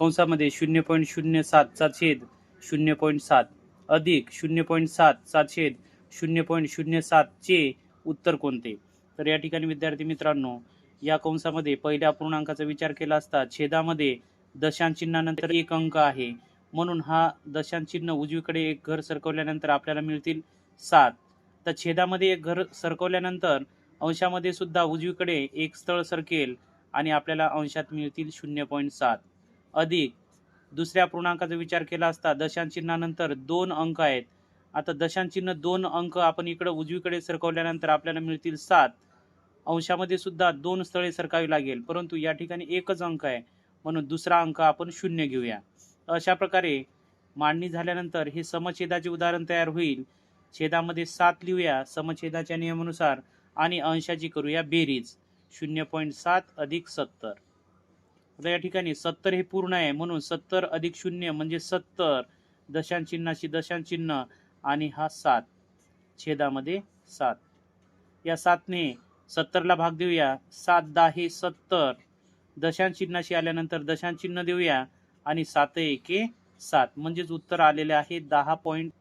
कंसामध्ये शून्य पॉईंट शून्य सातचा छेद शून्य पॉईंट सात. अधिक शून्य पॉईंट सातचा छेद शून्य पॉईंट शून्य सातचे उत्तर कोणते? तर या ठिकाणी विद्यार्थी मित्रांनो या कंसामध्ये पहिल्या पूर्णांकाचा विचार केला असता छेदामध्ये दशांश चिन्हानंतर एक अंक आहे. म्हणून हा दशांश चिन्ह उजवीकडे एक घर सरकवल्यानंतर आपल्याला मिळतील सात. तर छेदामध्ये एक घर सरकवल्यानंतर अंशामध्ये सुद्धा उजवीकडे एक स्थळ सरकेल आणि आपल्याला अंशात मिळतील शून्य पॉईंट सात. अधिक. दुसऱ्या पूर्णांकाचा विचार केला असता दशांचिन्हानंतर दोन अंक आहेत. आता दशांचिन्ह दोन अंक आपण इकडे उजवीकडे सरकवल्यानंतर आपल्याला मिळतील सात. अंशामध्ये सुद्धा दोन स्थळे सरकावी लागेल परंतु या ठिकाणी एकच अंक आहे. म्हणून दुसरा अंक आपण शून्य घेऊया. अशा प्रकारे मांडणी झाल्यानंतर हे समछेदाचे उदाहरण तयार होईल. छेदामध्ये सात लिहूया समछेदाच्या नियमानुसार आणि अंशाची करूया बेरीज. शून्य पॉईंट सात अधिक सत्तर. आता या ठिकाणी सत्तर हे पूर्ण आहे. म्हणून सत्तर अधिक शून्य म्हणजे सत्तर. दशांचिन्हाची दशांचिन्ह आणि हा सात. छेदामध्ये सात. या सातने सत्तरला भाग देऊया. सात दहा हे सत्तर. दशांश चिन्हाशी आल्यानंतर दशांचिन्ह देऊया. आणि सात एके सात. म्हणजेच उत्तर आलेले आहे दहा पॉईंट